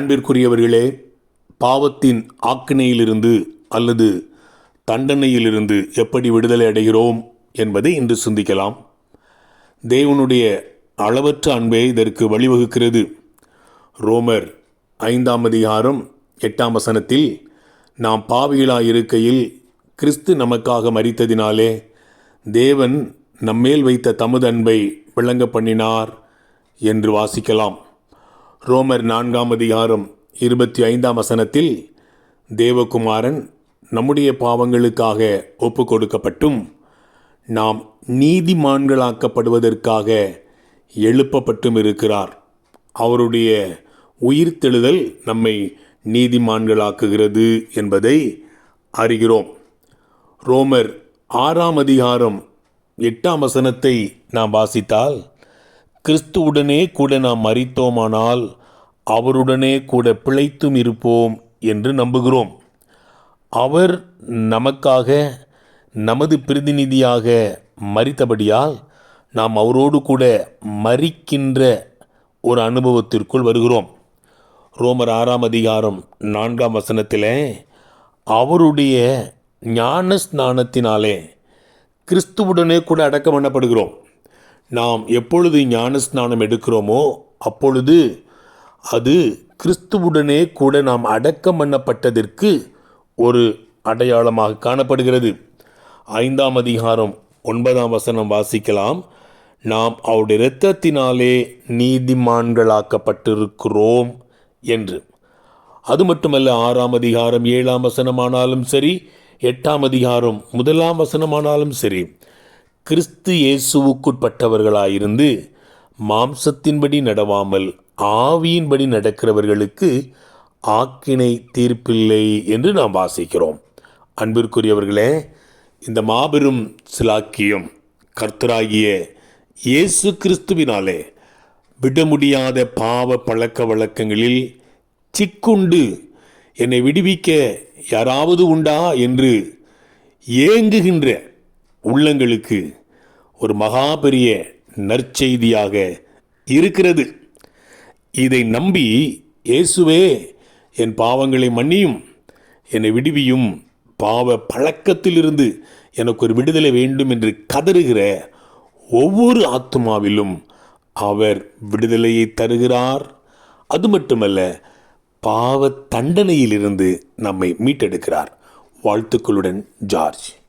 அன்பிற்குரியவர்களே பாவத்தின் ஆக்கினையிலிருந்து அல்லது தண்டனையிலிருந்து எப்படி விடுதலை அடைகிறோம் என்பதை இன்று சிந்திக்கலாம். தேவனுடைய அளவற்ற அன்பே இதற்கு வழிவகுக்கிறது. ரோமர் ஐந்தாம் அதிகாரம் எட்டாம் வசனத்தில் நாம் பாவிகளாக இருக்கையில் கிறிஸ்து நமக்காக மரித்ததினாலே தேவன் நம்மேல் வைத்த தமது அன்பை விளங்க பண்ணினார் என்று வாசிக்கலாம். ரோமர் நான்காம் அதிகாரம் இருபத்தி ஐந்தாம் வசனத்தில் தேவகுமாரன் நம்முடைய பாவங்களுக்காக ஒப்பு கொடுக்கப்பட்டும் நாம் நீதிமான்களாக்கப்படுவதற்காக எழுப்பப்பட்டும் இருக்கிறார். அவருடைய உயிர்த்தெழுதல் நம்மை நீதிமான்களாக்குகிறது என்பதை அறிகிறோம். ரோமர் ஆறாம் அதிகாரம் எட்டாம் வசனத்தை நாம் வாசித்தால் கிறிஸ்துவுடனே கூட நாம் மறித்தோமானால் அவருடனே கூட பிழைத்தும் இருப்போம் என்று நம்புகிறோம். அவர் நமக்காக நமது பிரதிநிதியாக மறித்தபடியால் நாம் அவரோடு கூட மறிக்கின்ற ஒரு அனுபவத்திற்குள் வருகிறோம். ரோமர் ஆறாம் அதிகாரம் நான்காம் வசனத்தில் அவருடைய ஞான ஸ்நானத்தினாலே கிறிஸ்துவுடனே கூட அடக்கம் பண்ணப்படுகிறோம். நாம் எப்பொழுது ஞானஸ்நானம் எடுக்கிறோமோ அப்பொழுது அது கிறிஸ்துவுடனே கூட நாம் அடக்கம் பண்ணப்பட்டதற்கு ஒரு அடையாளமாக காணப்படுகிறது. ஐந்தாம் அதிகாரம் ஒன்பதாம் வசனம் வாசிக்கலாம். நாம் அவருடைய இரத்தத்தினாலே நீதிமான்களாக்கப்பட்டிருக்கிறோம் என்று. அது மட்டுமல்ல ஆறாம் அதிகாரம் ஏழாம் வசனமானாலும் சரி எட்டாம் அதிகாரம் முதலாம் வசனமானாலும் சரி கிறிஸ்து இயேசுவுக்குட்பட்டவர்களாயிருந்து மாம்சத்தின்படி நடவாமல் ஆவியின்படி நடக்கிறவர்களுக்கு ஆக்கினை தீர்ப்பில்லை என்று நாம் வாசிக்கிறோம். அன்பிற்குரியவர்களே இந்த மாபெரும் சிலாக்கியம் கர்த்தராகிய இயேசு கிறிஸ்துவினாலே விட முடியாத பாவ பழக்க வழக்கங்களில் சிக்குண்டு என்னை விடுவிக்க யாராவது உண்டா என்று ஏங்குகின்ற உள்ளங்களுக்கு ஒரு மகா பெரிய நற்செய்தியாக இருக்கிறது. இதை நம்பி இயேசுவே என் பாவங்களை மன்னியும் என்னை விடுவியும் பாவ பழக்கத்திலிருந்து எனக்கு ஒரு விடுதலை வேண்டும் என்று கதறுகிற ஒவ்வொரு ஆத்மாவிலும் அவர் விடுதலையை தருகிறார். அது மட்டுமல்ல பாவ தண்டனையிலிருந்து நம்மை மீட்டெடுக்கிறார். வாழ்த்துக்களுடன் ஜார்ஜ்.